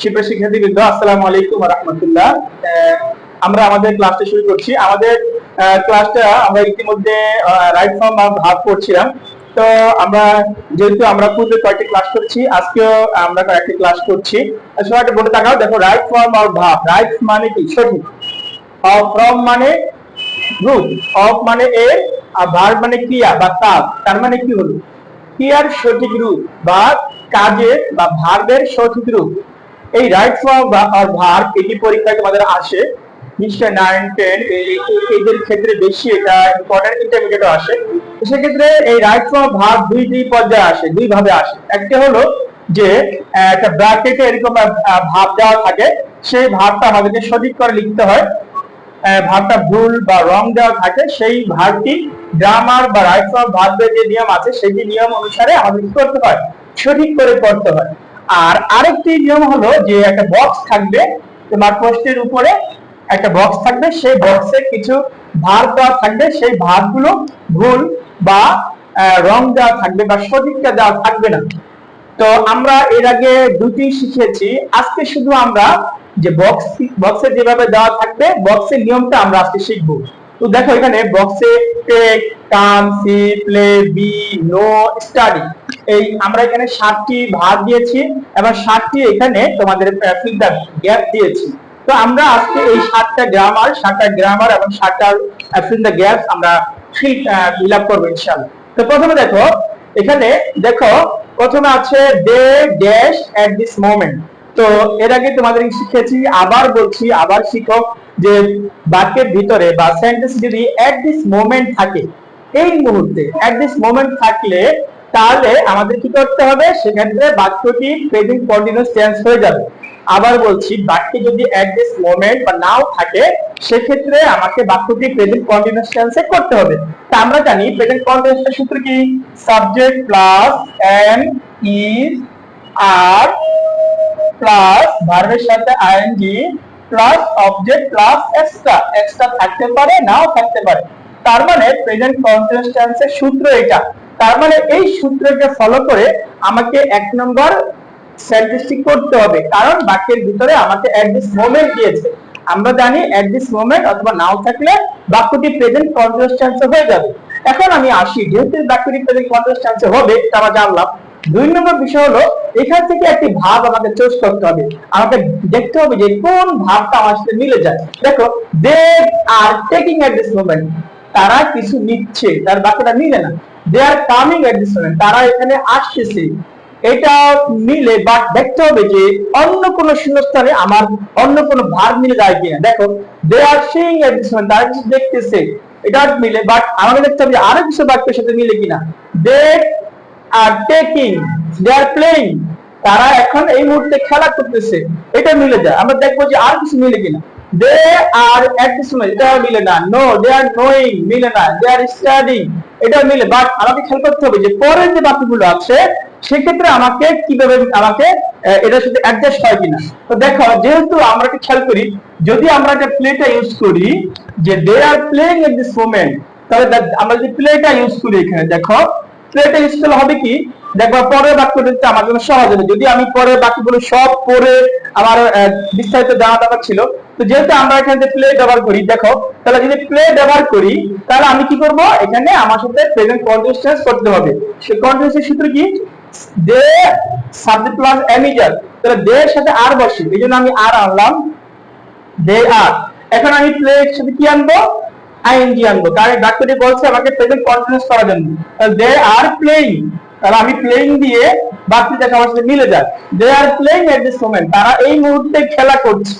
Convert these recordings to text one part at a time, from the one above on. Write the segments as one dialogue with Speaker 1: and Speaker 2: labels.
Speaker 1: শিল্পের শিক্ষার্থীবৃন্দ আলাইকুম রহমতুল্লাহ। আমরা আমাদের ক্লাসটা শুরু করছি। আমাদের ক্লাসটা আমরা ইতিমধ্যে রাইট ফর্ম ভাগ করছিলাম তো আমরা, যেহেতু আমরা পূর্বে কয়েকটি ক্লাস করছি, আজকেও আমরা কয়েকটি ক্লাস করছি। সবাইকে বলে দেখো রাইট ফর্ম ভাব রাইট মানে কি? সঠিক। ফ্রম মানে অফ মানে এ, আর ভার্ব মানে ক্রিয়া বা তার মানে কি হলো? ক্রিয়ার সঠিক রূপ বা কাজের বা ভার্বের সঠিক রূপ। এই রাইট ফর্ম বা ভার্ব এটি পরীক্ষায় তোমাদের আসে নিশ্চয় নাইন টেন ক্ষেত্রে বেশি এটা ইম্পর্টেন্ট ইন্টারমিডিয়েট আসে। সেক্ষেত্রে এই রাইট ফর্ম ভার্ব দুই দুই পর্যায়ে আসে, দুই ভাবে আসে। একটা হলো যে একটা ব্র্যাকেটে এরকম ভাব দেওয়া থাকে, সেই ভাবটা আমাদেরকে সঠিক করে লিখতে হয়। ভাবটা ভুল বা রং দেওয়া থাকে, সেই ভাবটি গ্রামার বা রাইট ফর্ম ভার্বের যে নিয়ম আছে, সেই নিয়ম অনুসারে আমাদের করতে হয়? সঠিক করে পড়তে হয়। আর আরেকটি নিয়ম হলো যে একটা বক্স থাকবে, তোমার পোস্টের উপরে একটা বক্স থাকবে, সেই বক্সে কিছু ভার দেওয়া থাকবে, সেই ভারগুলো ভুল বা রং দেওয়া থাকবে বা সঠিকটা দেওয়া থাকবে না। তো আমরা এর আগে দুটি শিখেছি। আজকে শুধু আমরা যে বক্স বক্সে যেভাবে দেওয়া থাকবে বক্সের নিয়মটা আমরা আজকে শিখব। তো দেখো এখানে বক্সে take come see play be no study এই আমরা এখানে সাতটি ভাগ দিয়েছি এবং সাতটি এখানে তোমাদের ফিল্টার গ্যাপ দিয়েছি। তো আমরা আজকে এই সাতটা গ্রামার সাতটা গ্রামার এবং সাতটা ফিল দ্য গ্যাপ আমরা ফিল আপ করব ইনশাআল্লাহ। তো প্রথমে দেখো, এখানে দেখো, প্রথমে আছে they dash at this moment তো এর আগে তোমাদের শিখেছি, আবার বলছি, আবার শিখো। যে বাক্যের ভিতরে বা সেন্টেন্স যদি এট দিস মোমেন্ট থাকে, এই মুহূর্তে এট দিস মোমেন্ট থাকলে তাহলে আমাদের কি করতে হবে? সেক্ষেত্রে বাক্যটি প্রেজেন্ট কন্টিনিউয়াস টেন্স হয়ে যাবে। আবার বলছি, বাক্যে যদি এট দিস মোমেন্ট বা নাও থাকে, সেক্ষেত্রে আমাকে বাক্যটি প্রেজেন্ট কন্টিনিউয়াস টেন্সে করতে হবে। তা আমরা জানি প্রেজেন্ট কন্টিনিউয়াস সূত্র কি? Subject plus am is are plus ভার্বের সাথে ING plus object plus extra extra থাকতে পারে, নাও থাকতে পারে। তার মানে প্রেজেন্ট কন্টিনিউয়াস টেন্সের সূত্র এটা। তার মানে এই সূত্রকে ফলো করে আমাকে এক নম্বর সেন্টেন্সটি করতে হবে। কারণ বাক্যের ভিতরে আমাকে এট দিস মোমেন্ট দিয়েছে। আমরা জানি এট দিস মোমেন্ট অথবা নাও থাকলে বাক্যটি প্রেজেন্ট কন্টিনিউয়াস টেন্সে হয়ে যাবে। এখন আমি আসি, যেহেতু বাক্যটি প্রেজেন্ট কন্টিনিউয়াস টেন্সে হবে আমরা জানলাম দুই নম্বর বিষয় হলো, এখান থেকে একটি ভাব আমাকে চুজ করতে হবে। আমাকে দেখতে হবে যে কোন ভাবটা আমার সাথে মিলে যায় দেখো they are taking at this moment তারা কিছু নিচ্ছে, তার বাক্যটা মিলে না। They are coming at this moment তারা এখানে আসতেছে। এটা মিলে বাট দেখতে হবে যে অন্য কোন শূন্যস্থানে আমার অন্য কোন ভার মিলে যায় কিনা। দেখো they are seeing at this moment তারা কিছু দেখতেছে। এটা মিলে বাট আমাকে দেখতে হবে আরও কিছু বাক্যের সাথে মিলে কিনা। দে are taking they are playing তারা এখন এই মুহূর্তে খেলা করতেছে। এটা মিলে যায়। আমরা দেখব যে আর কিছু মিলে কিনা। দে আর মোমেন্ট এটা মিলে না। নো দে আর নোয়িং মিলে না। দে আর স্টাডিং এটা মিলে। বাট আমাকে খেয়াল করতে হবে যে যে বাক্যগুলো আছে, সেক্ষেত্রে আমাকে কীভাবে, আমাকে এটার সাথে অ্যাডজাস্ট হয় কিনা। তো দেখো, যেহেতু আমরা খেয়াল করি, যদি আমরা একটা প্লেটা ইউজ করি, যে they are playing at this moment তাহলে আমরা যদি প্লেটা ইউজ করি এখানে, দেখো ইউজ করলে হবে কি? দেখো, পরের বাক্যটা আমার জন্য সহজ হবে যদি আমি পরের বাক্যগুলো সব পড়ে আমার বিস্তারিত দেওয়া দরকার ছিল, তো যেহেতু আমরা এখানে প্লে ব্যবহার করি, দেখো, তাহলে যদি প্লে ব্যবহার করি, তাহলে আমি কি করব? এখানে আমার সাথে প্রেজেন্ট কন্টিনিউয়াস করতে হবে। সেই কন্টিনিউয়াস সূত্র কি? দে সাবজেক্ট প্লাস এমিজার তাহলে দে এর সাথে আর বসে, এই জন্য আমি আর আনলাম দে আর। এখন আমি প্লে এর সাথে কি আনব? আইএনজি আনব। কারণ ডাক্তারটি বলছে আমাকে প্রেজেন্ট কন্টিনিউয়াস করার জন্য। দে আর প্লেইং তাহলে আমি প্লেইং দিয়ে বাকিটা আমার সাথে মিলে যায় they are playing at this moment তারা এই মুহূর্তে খেলা করছে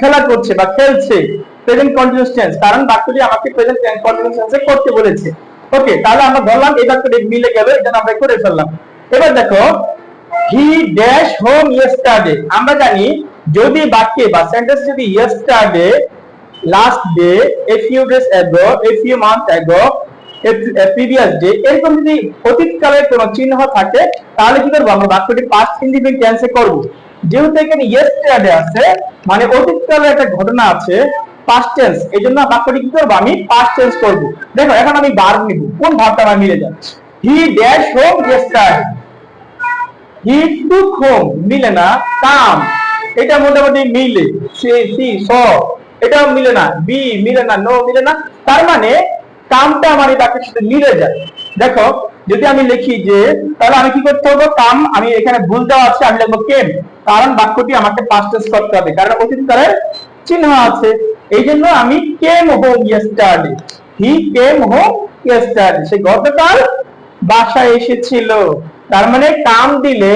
Speaker 1: খেলা করছে বা খেলছে। প্রেজেন্ট কন্টিনিউয়াস টেন্স কারণ বাক্যটি আমাকে প্রেজেন্ট কন্টিনিউয়াস টেন্সে করতে বলেছে। ওকে তাহলে আমরা ধরলাম এই বাক্যটি মিলে গেল এটা আমরা করে ফেললাম। এবার দেখো হি ড্যাশ হোম ইয়েস্টারডে আমরা জানি, যদি বাক্যে বা সেন্টেন্স যদি yesterday last day a few days ago a few month ago previous day এরকম যদি অতীতকালের কোনো চিহ্ন থাকে, তাহলে কি করব আমরা? বাক্যটি পাস্ট ইন্ডিপেন্ডেন্ট টেন্সে করব। যেহেতু এখানে ইয়েস্টারডে আছে মানে অতীতকালে একটা ঘটনা আছে পাস্ট টেন্স এই জন্য বাক্যটি কি করব আমি? পাস্ট টেন্স করব। দেখো, এখন আমি ভার্ব নিব। কোন ভাবটা আমার মিলে যাচ্ছে? He dash home yesterday he took home মিলে না, কাম। এটা মোটামুটি মিলে। সি সি স এটাও মিলে না বি মিলে না নো মিলে না, তার মানে কামটা আমার এই বাক্যের সাথে মিলে যায়। দেখো, যদি আমি লিখি যে, তাহলে আমি কি করতে হবে? কাম, আমি এখানে ভুল দেওয়া আছে, আমি লিখব কেম কারণ বাক্যটি আমাকে টেন্স করতে হবে, কারণ অতীতকালের চিহ্ন আছে। এই জন্য আমি came home yesterday he came home yesterday সে গতকাল বাসায় এসেছিল। তার মানে কাম দিলে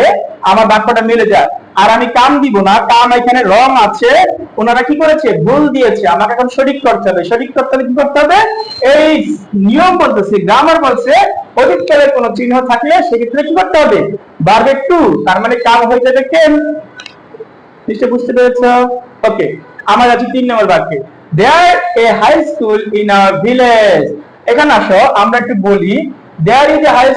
Speaker 1: আমার বাক্যটা মিলে যায়। আর আমি কাম দিব না, কাম এখানে রং আছে, ওনারা কি করেছে? ভুল দিয়েছে, আমাকে এখন সঠিক করতে হবে। সঠিক করতে হবে কি করতে হবে? এই নিয়ম বলতেছে গ্রামার বলছে, অতীতকালের কোনো চিহ্ন থাকলে সেক্ষেত্রে কি করতে হবে? বারবে টু তার মানে কাম হয়ে যাবে কেন? নিশ্চয় বুঝতে পেরেছ? ওকে আমার আছে তিন নম্বর বাক্যে। There a high school in our village এখানে আসো, আমরা একটু বলি দেয়ার ইজ এ হাই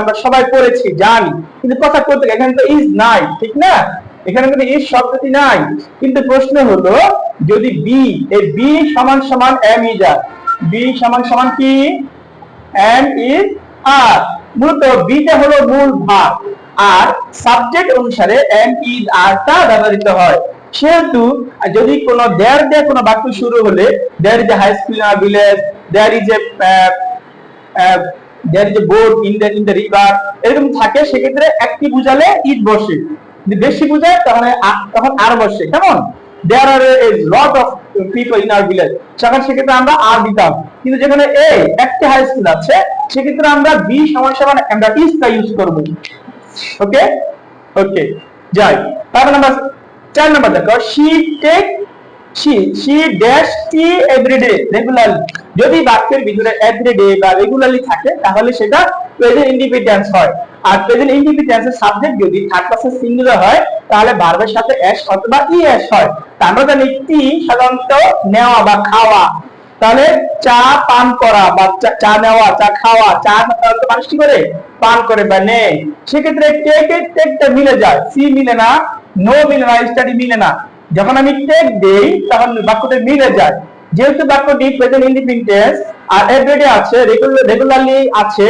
Speaker 1: আমরা সবাই পড়েছি, জানি। কিন্তু কথা করতে এখানে তো ইজ নাই, ঠিক না? এখানে কিন্তু ইজ শব্দটি নাই। কিন্তু প্রশ্ন হলো, যদি বি এই বি সমান সমান এম ইজ আর বি সমান সমান কি? এম ইজ আর মূলত বিটা হলো মূল ভাগ। আর সাবজেক্ট অনুসারে এম ইজ আরটা ব্যবহৃত হয়। সেহেতু যদি কোনো দেয়ার দিয়ে কোনো বাক্য শুরু হলে there is a high school there is a there a boat in the in the river এরকম থাকে, সেক্ষেত্রে একটি বুঝালে ইট বসে। যদি বেশি বুঝায় তাহলে তখন আর বসে। কেমন? There are a lot of people in our village সেখানে সেক্ষেত্রে আমরা আর দিতাম। কিন্তু যেখানে এ একটা হাই স্কুল আছে, সেক্ষেত্রে আমরা বি সমান সমান আমরা ইসটা ইউজ করব। ওকে ওকে যাই। তারপর নাম্বার চার নাম্বার দেখো। She take she she dash tea every day regularly যদি বাক্যের ভিতরে এভরিডে বা রেগুলারলি থাকে, তাহলে সেটা প্রেজেন্ট ইন্ডিপেন্ডেন্স হয়। আর প্রেজেন্ট ইন্ডিপেন্ডেন্সের সাবজেক্ট যদি থার্ড পারসন সিঙ্গুলার হয়, তাহলে ভার্বের সাথে এস অথবা ইএস হয়। তা আমরা জানি টি সাধারণত নেওয়া বা খাওয়া। তাহলে চা পান করা বা চা- নেওয়া, চা খাওয়া, চা সাধারণত মানুষ কি করে? পান করে বা নেয়। সেক্ষেত্রে টেক টেকটা মিলে যায়। সি মিলে না নো মিলে না স্টাডি মিলে না। যখন আমি টেক দেই, তখন বাক্যটা মিলে যায়। যেহেতু বাক্যটি প্রেজেন্ট ইন্ডিপেন্ডেন্স আর এভরিডে আছে রেগুলার রেগুলারলি আছে,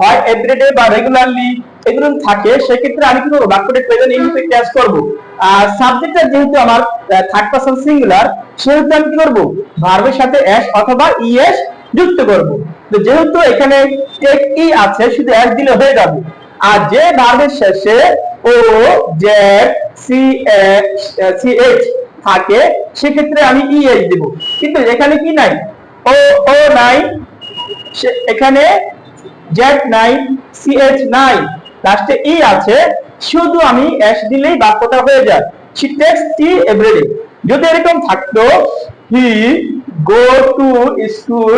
Speaker 1: হয় এভরিডে বা রেগুলারলি এগুলো থাকে, সেক্ষেত্রে আমি কি করব? বাক্যটি প্রেজেন্ট ইন্ডিপেন্ডেন্স করব। আর সাবজেক্টটা যেহেতু আমার থার্ড পারসন সিঙ্গুলার সেহেতু আমি কি করব? ভার্বের সাথে এস অথবা ইএস যুক্ত করব। তো যেহেতু এখানে টেক ই আছে, শুধু এস দিলে হয়ে যাবে। আর যে ভার্বের শেষে O Z C C H থাকে, সেক্ষেত্রে আমি ইএস দেব। কিন্তু এখানে কি নাই? ও ও নাই এখানে জেড নাই সিএইচ নাই। লাস্টে ই আছে, শুধু আমি এস দিলেই বাক্যটা হয়ে যায়। শি টেক্স টি এভরিডে যদি এরকম থাকতো he go to school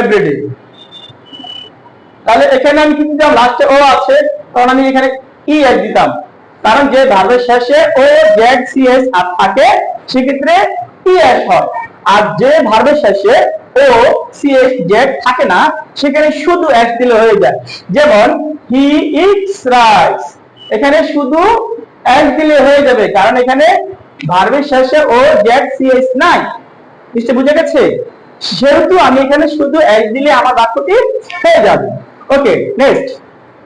Speaker 1: every day তাহলে এখানে আমি কি দিতাম? লাস্টে ও আছে তখন আমি এখানে ই এস দিতাম। কারণ যে ভার্বের শেষে ও জেড সি এস থাকে, সেক্ষেত্রে ই এস হয়। আর যে ভার্বের শেষে ও সি এস জেড থাকে না, সেখানে শুধু এস দিলে হয়ে যায়। যেমন হি ইটস রাইস এখানে শুধু এস দিলে হয়ে যাবে, কারণ এখানে ভার্বের শেষে ও জেড সি এস নাই। নিশ্চয় বুঝে গেছে? সেহেতু আমি এখানে শুধু এক দিলে আমার বাক্যটি হয়ে যাবে। ওকে নেক্সট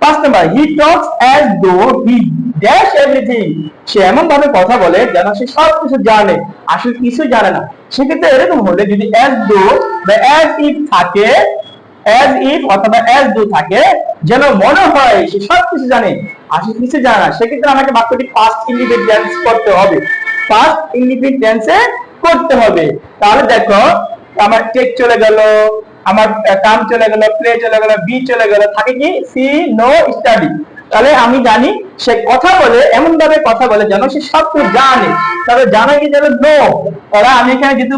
Speaker 1: পাঁচ number he talks as though he dash everything সে এমন ভাবে কথা বলে যেন সে সব কিছু জানে, আসলে কিছু জানে না। সেক্ষেত্রে এরকম হলে যদি অ্যাজ দো বা অ্যাজ ইফ থাকে অ্যাজ ইফ অথবা অ্যাজ দো থাকে, যেন মনে হয় সে সব কিছু জানে, আসলে কিছু জানে না। সেক্ষেত্রে আমাকে বাক্যটি ফার্স্ট ইন্ডিপেন্ডেন্স করতে হবে। ফার্স্ট ইন্ডিপেন্ডেন্সে করতে হবে। তাহলে দেখো, আমার টেক চলে গেল, আমার কাম চলে গেল প্লে চলে গেল বি চলে গেল, থাকে কি? সি নো স্টাডি তাহলে আমি জানি সে কথা বলে এমন ভাবে কথা বলে যেন সে সব কিছু জানে। তবে জানা কি যাবে নো তাহলে আমি এখানে যেহেতু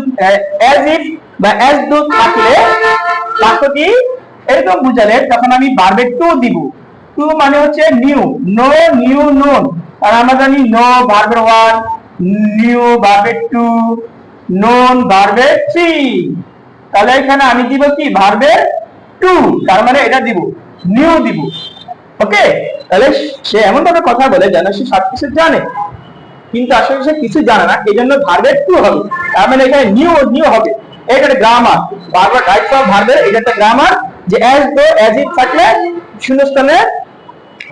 Speaker 1: অ্যাজ ইফ বা অ্যাজ ডু থাকলে বাক্যটি এরকম বুঝালে তখন আমি বারবে টু দিব। টু মানে হচ্ছে নিউ নো নিউ নোন আর আমরা জানি নো ভার্বের ওয়ান নিউ ভার্বের টু নোন ভার্বের থ্রি তাহলে এখানে আমি দিব কি? বারবে টু তার মানে এটা দিব নিউ দিব। ওকে? তাহলে সে এমন ভাবে কথা বলে যেন সে সব কিছু জানে। কিন্তু আসলে সে কিছু জানে না এই জন্য ভার্বের টু হবে। তার মানে এখানে নিউ নিউ হবে। এটা একটা গ্রামার বারবার টাইপ অফ ভার্বের এটা একটা গ্রামার যে অ্যাজ দো অ্যাজ ইট থাকলে শূন্যস্থানে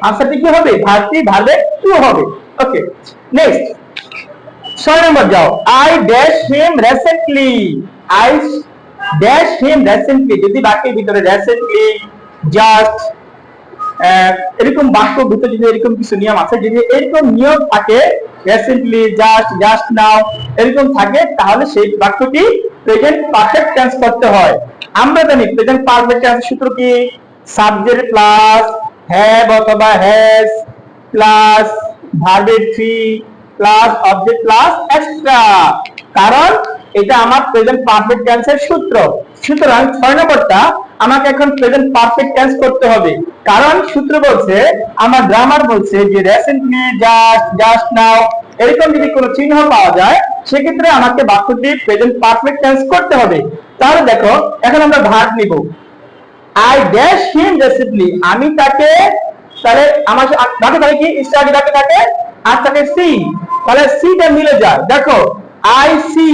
Speaker 1: আনসারটি কি হবে? ভার্বটি ভার্বে টু হবে। ওকে নেক্সট ছয় নম্বর যাও। I dash him recently I dash him recently যদি বাক্যের ভিতরে রিসেন্টলি জাস্ট এরকম বাক্য ভিতরে যদি এরকম কিছু নিয়ম আছে, যদি এরকম নিয়ম থাকে রিসেন্টলি জাস্ট জাস্ট নাও এরকম থাকে, তাহলে সেই বাক্যটি প্রেজেন্ট পারফেক্ট টেন্স করতে হয়। আমরা জানি প্রেজেন্ট পারফেক্ট টেন্স সূত্র কি? সাবজেক্ট প্লাস হ্যাভ অথবা হ্যাজ প্লাস ভার্বের three plus object plus extra কারণ এটা আমার প্রেজেন্ট পারফেক্ট টেন্সের সূত্র। সুতরাং ছয় নম্বরটা আমাকে এখন প্রেজেন্ট পারফেক্ট টেন্স করতে হবে। কারণ সূত্র বলছে, আমার গ্রামার বলছে যে রিসেন্টলি জাস্ট জাস্ট নাও এরকম যদি কোনো চিহ্ন পাওয়া যায়, সেক্ষেত্রে আমাকে বাক্যটি প্রেজেন্ট পারফেক্ট টেন্স করতে হবে। তাহলে দেখো, এখন আমরা ভাগ নিব। আই ড্যাশ হিম রেসিপলি আমি তাকে, তাহলে আমার ডাকে থাকে কি? স্টাডি ডাকে থাকে আর তাকে সি তাহলে সিটা মিলে যায়। দেখো আই সি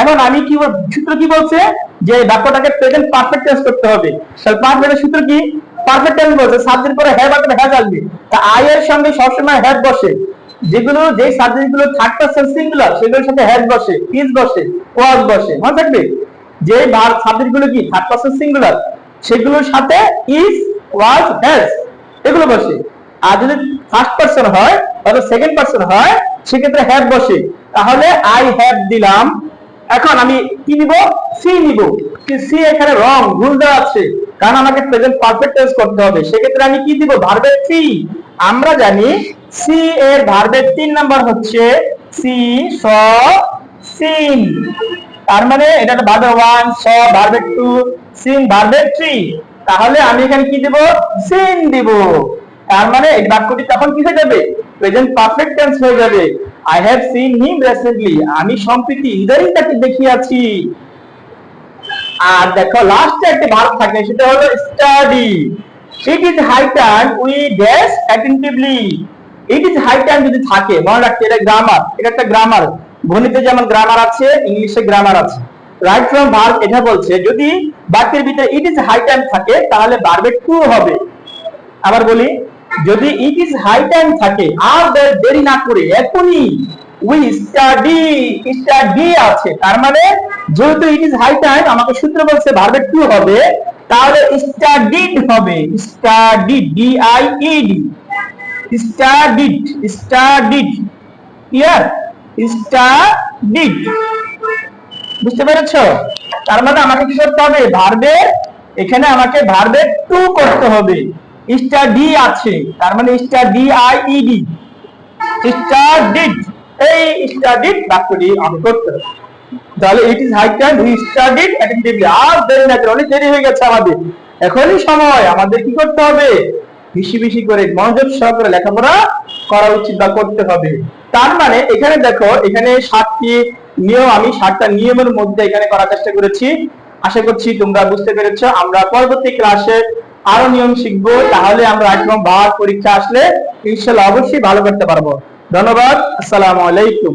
Speaker 1: এখন আমি কি সূত্র কি বলছে? যে বাক্যটাকে প্রেজেন্ট পারফেক্ট টেন্স করতে হবে। তাহলে পারফেক্ট সূত্র কি? পারফেক্ট টেন্স বলছে সাবজেক্ট পরে হ্যাভ অথবা হ্যাজ আসবে। তা আই এর সঙ্গে সবসময় হ্যাভ বসে। যেগুলো যে সাবজেক্টগুলো থার্ড পারসন সিঙ্গুলার সেগুলোর সাথে হ্যাজ বসে ইজ বসে ওয়াজ বসে। মনে থাকবে? যে সাবজেক্টগুলো কি থার্ড পারসন সিঙ্গুলার সেগুলোর সাথে ইজ ওয়াজ হ্যাজ এগুলো বসে। আর যদি ফার্স্ট পারসন হয়, অথবা সেকেন্ড পারসন হয়, সেক্ষেত্রে হ্যাভ বসে। তাহলে আই হ্যাভ দিলাম এখন আমি কি নিব? সি নিব। সি এখানে রং, ভুল দেওয়া আছে। কারণ আমাকে প্রেজেন্ট পারফেক্ট টেন্স করতে হবে। সেক্ষেত্রে আমি কি দিব? ভার্বের সি আমরা জানি সি এর ভার্বের তিন নাম্বার হচ্ছে সি স সিন তার মানে এটা ভার্বের ওয়ান স ভার্বের টু সিন ভার্বের থ্রি তাহলে আমি এখানে কি দিব? সিন দিব। তার মানে এই বাক্যটি তখন কি হয়ে যাবে? প্রেজেন্ট পারফেক্ট টেন্স হয়ে যাবে। I have seen him recently আমি সম্প্রতি ইদারিং তাকে দেখিয়াছি। আর দেখো লাস্টে একটা ভার্ব থাকে সেটা হলো study it is high time we dash attentively it is high time যদি থাকে, মনে রাখতে এটা গ্রামার এটা একটা গ্রামার গণিতে যেমন গ্রামার আছে, ইংলিশে গ্রামার আছে। রাইট ফ্রম ভার্ব এটা বলছে, যদি বাক্যের ভিতরে ইট ইজ হাই টাইম থাকে, তাহলে ভার্বের টু হবে। আবার বলি যদি ইট ইজ হাই টাইম থাকে, আর দেরি না করে এখনই উই স্টাডি স্টাডি আছে। তার মানে যেহেতু ইট ইজ হাই টাইম আমাকে সূত্র বলছে ভার্বের টু হবে? তাহলে স্টাডিড হবে। Study D I E D studied studied clear studied বুঝতে পেরেছ? তার মানে আমাকে কি করতে হবে? ভার্বের এখানে আমাকে ভার্বের টু করতে হবে। স্টাডি আছে, তার মানে study I E D studied এই স্টাডিড বাক্যটি আমি করতে তাহলে it is high time we studied attentively আর দেরি না করে, অনেক দেরি হয়ে গেছে আমাদের। এখনই সময়, আমাদের কি করতে হবে? বেশি বেশি করে মনোযোগ সহকারে লেখাপড়া করা উচিত বা করতে হবে। তার মানে এখানে দেখো, এখানে সাতটি নিয়ম, আমি সাতটা নিয়মের মধ্যে এখানে করার চেষ্টা করেছি। আশা করছি তোমরা বুঝতে পেরেছ। আমরা পরবর্তী ক্লাসে আরও নিয়ম শিখব, তাহলে আমরা একদম ভাগ পরীক্ষা আসলে ইনশাল্লাহ অবশ্যই ভালো করতে পারব। ধন্যবাদ, আসসালামু আলাইকুম।